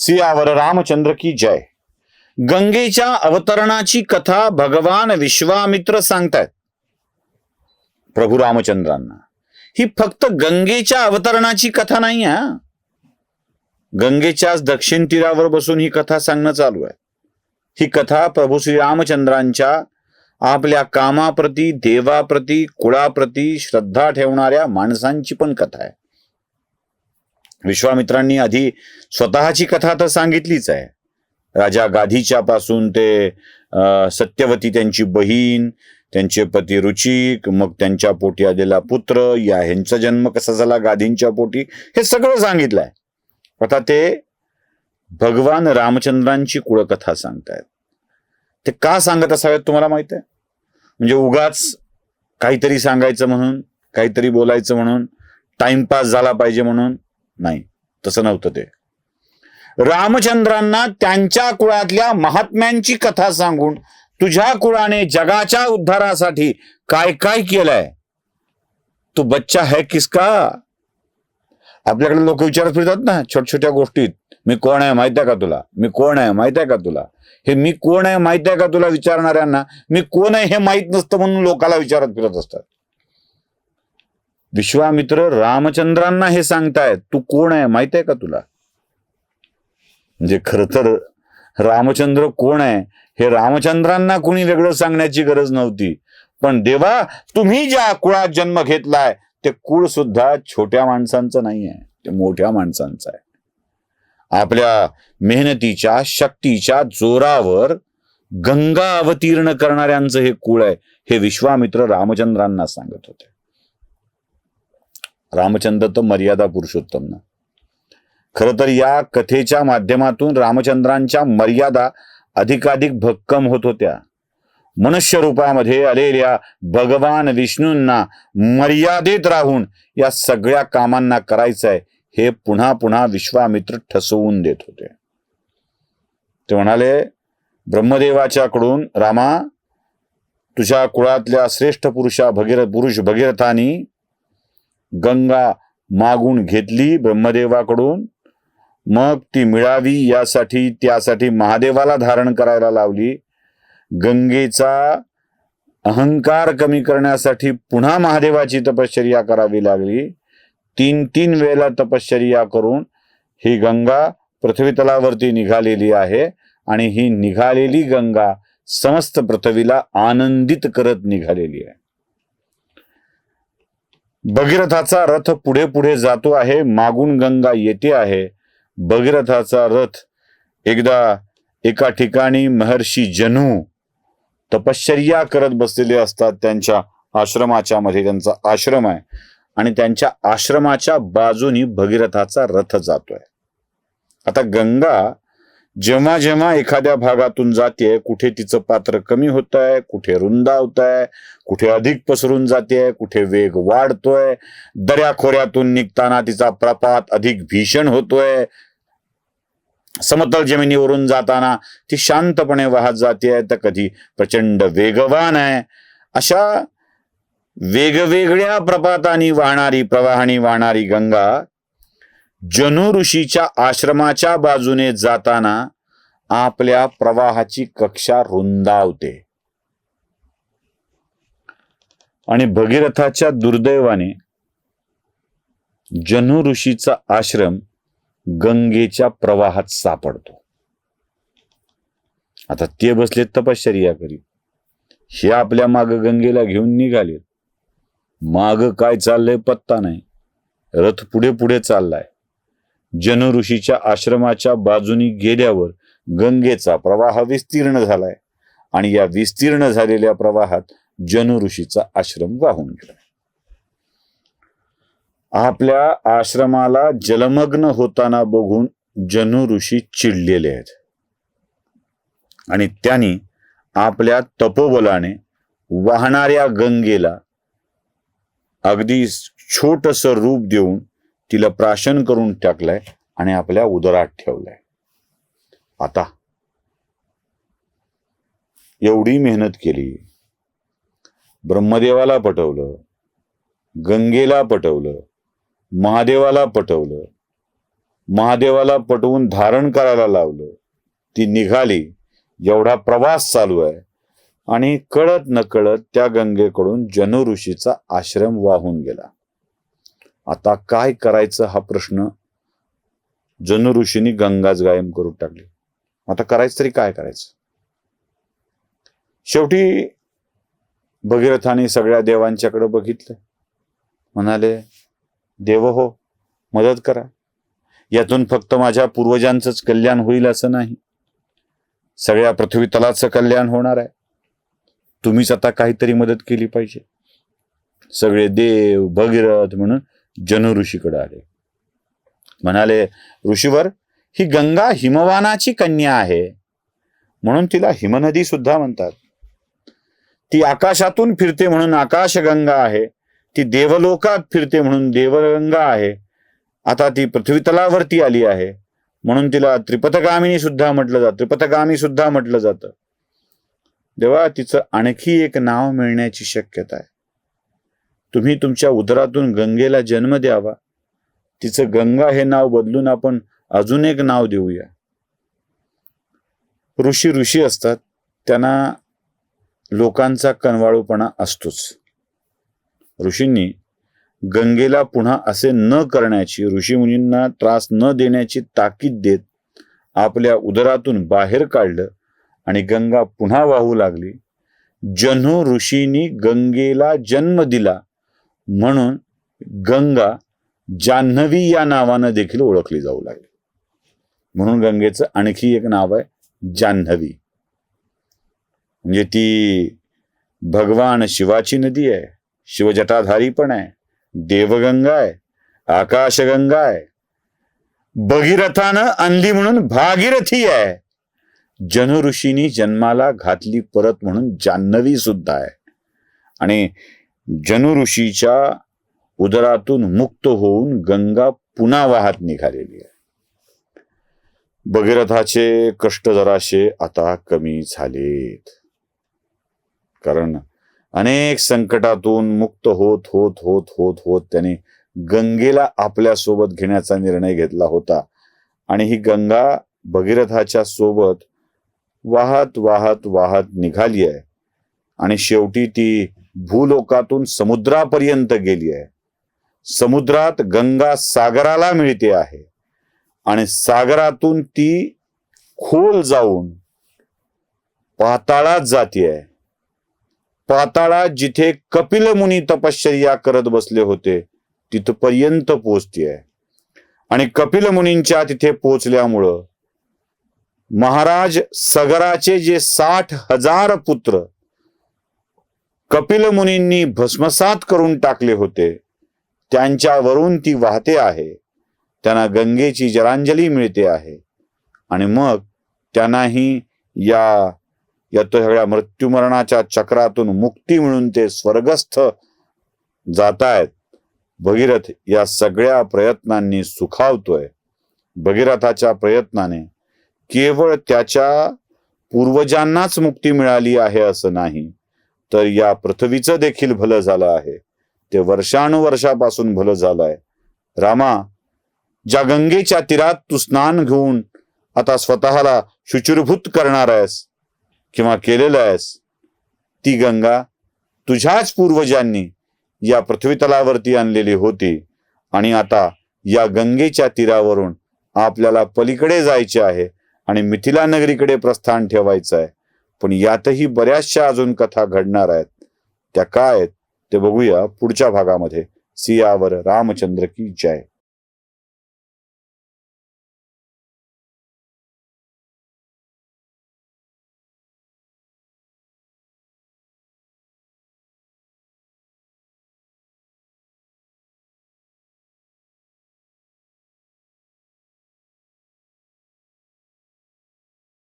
सियावर रामचंद्र की जय. गंगेच्या अवतरणाची कथा भगवान विश्वामित्र सांगतायत. प्रभू रामचंद्रांना. ही फक्त गंगेच्या अवतरणाची कथा नाही हा? गंगेच्याच दक्षिण तीरावर बसून ही कथा सांगणं चालू आहे. ही कथा प्रभू श्री रामचंद्रांच्या आपल्या कामाप्रती देवाप्रती कुळाप्रती श्रद्धा ठेवणाऱ्या माणसांची पण कथा आहे. विश्वामित्रांनी आधी स्वतःची कथा तर सांगितलीच आहे. राजा गाधीच्या पासून ते सत्यवती त्यांची बहीण त्यांचे पती रुचिक मग त्यांच्या पोटी आलेला पुत्र या ह्यांचा जन्म कसा झाला गाधींच्या पोटी हे सगळं सांगितलंय. आता ते भगवान रामचंद्रांची कुळकथा सांगतायत. ते का सांगत असावेत तुम्हाला माहीत आहे? म्हणजे उगाच काहीतरी सांगायचं म्हणून काहीतरी बोलायचं म्हणून टाइमपास झाला पाहिजे म्हणून नाही. तसं नव्हतं ते. रामचंद्रांना त्यांच्या कुळातल्या महात्म्यांची कथा सांगून तुझ्या कुळाने जगाच्या उद्धारासाठी काय काय केलंय? तू बच्चा है किसका? आपल्याकडे लोक विचारत फिरतात ना छोट्या छोट्या गोष्टीत. मी कोण आहे माहीत आहे का तुला? मी कोण आहे माहीत आहे का तुला? हे मी कोण आहे माहीत आहे का तुला विचारणाऱ्यांना? मी कोण आहे हे माहीत नसतं म्हणून लोकाला विचारत फिरत असतात. विश्वामित्र रामचंद्रांना हे सांगतायत तू कोण आहे माहीत आहे का तुला? म्हणजे खर तर रामचंद्र कोण आहे हे रामचंद्रांना कुणी वेगळं सांगण्याची गरज नव्हती. पण देवा तुम्ही ज्या कुळात जन्म घेतलाय ते कुळ सुद्धा छोट्या माणसांचं नाही आहे ते मोठ्या माणसांचं आहे. आपल्या मेहनतीच्या शक्तीच्या जोरावर गंगा अवतीर्ण करणाऱ्यांचं हे कुळ आहे हे विश्वामित्र रामचंद्रांना सांगत होते. रामचंद्र तर मर्यादा पुरुषोत्तम ना. खर तर या कथेच्या माध्यमातून रामचंद्रांच्या मर्यादा अधिकाधिक भक्कम होत होत्या. मनुष्य रूपामध्ये आलेल्या भगवान विष्णूंना मर्यादित राहून या सगळ्या कामांना करायचंय हे पुन्हा पुन्हा विश्वामित्र ठसवून देत होते. ते म्हणाले ब्रह्मदेवाच्याकडून रामा तुझ्या कुळातल्या श्रेष्ठ पुरुषा भगीरथ पुरुष भगीरथानी गंगा मागून घेतली ब्रह्मदेवाकडून. मग ती मिळावी यासाठी त्यासाठी महादेवाला धारण करायला लावली. गंगेचा अहंकार कमी करण्यासाठी पुन्हा महादेवाची तपश्चर्या करावी लागली. तीन तीन वेळेला तपश्चर्या करून ही गंगा पृथ्वीतलावरती निघालेली आहे आणि ही निघालेली गंगा समस्त पृथ्वीला आनंदित करत निघालेली आहे. भगीरथाचा रथ पुढे पुढे जातो आहे. मागून गंगा येते आहे. भगीरथाचा रथ एकदा एका ठिकाणी महर्षी जनू तपश्चर्या करत बसलेले असतात. त्यांच्या आश्रमाच्या मध्ये त्यांचा आश्रम आहे. आणि त्यांच्या आश्रमाच्या बाजूनी भगीरथाचा रथ जातोय. आता गंगा जेव्हा जेव्हा एखाद्या भागातून जाते कुठे तिचं पात्र कमी होत आहे कुठे रुंदावत आहे कुठे अधिक पसरून जाते कुठे वेग वाढतोय दऱ्याखोऱ्यातून निघताना तिचा प्रपात अधिक भीषण होतोय. समतल जमिनीवरून जाताना ती शांतपणे वाहत जाते तर कधी प्रचंड वेगवान आहे. अशा वेगवेगळ्या प्रपातानी वाहणारी प्रवाहाने वाहणारी गंगा जनु ऋषीच्या आश्रमाच्या बाजूने जाताना आपल्या प्रवाहाची कक्षा रुंदावते. आणि भगीरथाच्या दुर्दैवाने जनु ऋषीचा आश्रम गंगेच्या प्रवाहात सापडतो. आता ते बसले तपश्चर्या करीत. हे आपल्या माग गंगेला घेऊन निघाले माग काय चाललंय पत्ता नाही. रथ पुढे पुढे चाललाय. जन ऋषीच्या आश्रमाच्या बाजूनी गेल्यावर गंगेचा प्रवाह विस्तीर्ण झालाय. आणि या विस्तीर्ण झालेल्या प्रवाहात जनऋषीचा आश्रम वाहून गेला आपल्या आश्रमाला जलमग्न होताना बघून जनु ऋषी चिडलेले आहेत. आणि त्यांनी आपल्या तपोबलाने वाहणाऱ्या गंगेला अगदी छोटस रूप देऊन तिला प्राशन करून टाकलंय आणि आपल्या उदरात ठेवलंय. आता एवढी मेहनत केली ब्रह्मदेवाला पटवलं गंगेला पटवलं महादेवाला पटवलं महादेवाला पटवून धारण करायला लावलं ती निघाली एवढा प्रवास चालू आहे आणि कळत नकळत त्या गंगेकडून जनु ऋषीचा आश्रम वाहून गेला. आता काय करायचं हा प्रश्न जनु ऋषींनी गंगाच गायब करून टाकली. आता करायचं तरी काय करायचं? शेवटी भगीरथाने सगळ्या देवांच्याकडे बघितलं. म्हणाले देव हो मदत करा. यातून फक्त माझ्या पूर्वजांचंच कल्याण होईल असं नाही. सगळ्या पृथ्वी तलाचं कल्याण होणार आहे. तुम्हीच आता काहीतरी मदत केली पाहिजे. सगळे देव भगीरथ म्हणून जनु ऋषीकडे आले. म्हणाले ऋषीवर ही गंगा हिमवानाची कन्या आहे. म्हणून तिला हिमनदी सुद्धा म्हणतात. ती आकाशातून फिरते म्हणून आकाशगंगा आहे. ती देवलोकात फिरते म्हणून देवगंगा आहे. आता ती पृथ्वी तलावरती आली आहे. म्हणून तिला त्रिपथगामिनी सुद्धा म्हटलं जातं. त्रिपथगामी सुद्धा म्हटलं जातं. देवा तिचं आणखी एक नाव मिळण्याची शक्यता आहे. तुम्ही तुमच्या उदरातून गंगेला जन्म द्यावा. तिचं गंगा हे नाव बदलून आपण अजून एक नाव देऊया. ऋषी ऋषी असतात. त्यांना लोकांचा कनवाळूपणा असतोच. ऋषींनी गंगेला पुन्हा असे न करण्याची ऋषीमुनींना त्रास न देण्याची ताकीद देत आपल्या उदरातून बाहेर काढलं आणि गंगा पुन्हा वाहू लागली. जन्हू ऋषींनी गंगेला जन्म दिला. म्हणून गंगा जान्हवी या नावानं देखील ओळखली जाऊ लागली. म्हणून गंगेचं आणखी एक नाव आहे जान्हवी. म्हणजे ती भगवान शिवाची नदी आहे शिवजटाधारी पण आहे देवगंगा आहे आकाशगंगा आहे भगीरथानं आणली म्हणून भागीरथी आहे. जनऋषीनी जन्माला घातली परत म्हणून जान्हवी सुद्धा आहे. आणि जनु ऋषीच्या उदरातून मुक्त होऊन गंगा पुन्हा वाहत निघालेली आहे. भगीरथाचे कष्ट जराशे आता कमी झालेत. कारण अनेक संकटातून मुक्त होत होत होत होत होत त्याने गंगेला आपल्यासोबत घेण्याचा निर्णय घेतला होता. आणि ही गंगा भगीरथाच्या सोबत वाहत वाहत वाहत निघाली आहे. आणि शेवटी ती भूलोकातून समुद्रापर्यंत गेली आहे. समुद्रात गंगा सागराला मिळते आहे. आणि सागरातून ती खोल जाऊन पाताळात जाते आहे. पाताळात जिथे कपिल मुनी तपश्चर्या करत बसले होते तिथपर्यंत पोचते आहे. आणि कपिल मुनींच्या तिथे पोचल्यामुळं महाराज सगराचे जे साठ हजार पुत्र कपिल मुनींनी भस्मसात करून टाकले होते. त्यांच्यावरून ती वाहते आहे. त्यांना गंगेची जलांजली मिळते आहे. आणि मग त्यांनाही या या तो सगळ्या मृत्यूमरणाच्या चक्रातून मुक्ती मिळून ते स्वर्गस्थ जात आहेत भगीरथ या सगळ्या प्रयत्नांनी सुखावतोय. भगीरथाच्या प्रयत्नाने केवळ त्याच्या पूर्वजांनाच मुक्ती मिळाली आहे असं नाही. तर या पृथ्वीचं देखील भलं झालं आहे. ते वर्षानुवर्षापासून भलं झालं आहे. रामा ज्या गंगेच्या तीरात तू स्नान घेऊन आता स्वतःला शुचिरभूत करणार आहेस किंवा केलेलं आहेस ती गंगा तुझ्याच पूर्वजांनी या पृथ्वीतलावरती आणलेली होती आणि आता या गंगेच्या तीरावरून आपल्याला पलीकडे जायचे आहे आणि मिथिला नगरीकडे प्रस्थान ठेवायचं आहे. पण यातही बऱ्याचशा अजून कथा घडणार आहेत. त्या काय आहेत ते बघूया पुढच्या भागामध्ये. सियावर रामचंद्र की जय.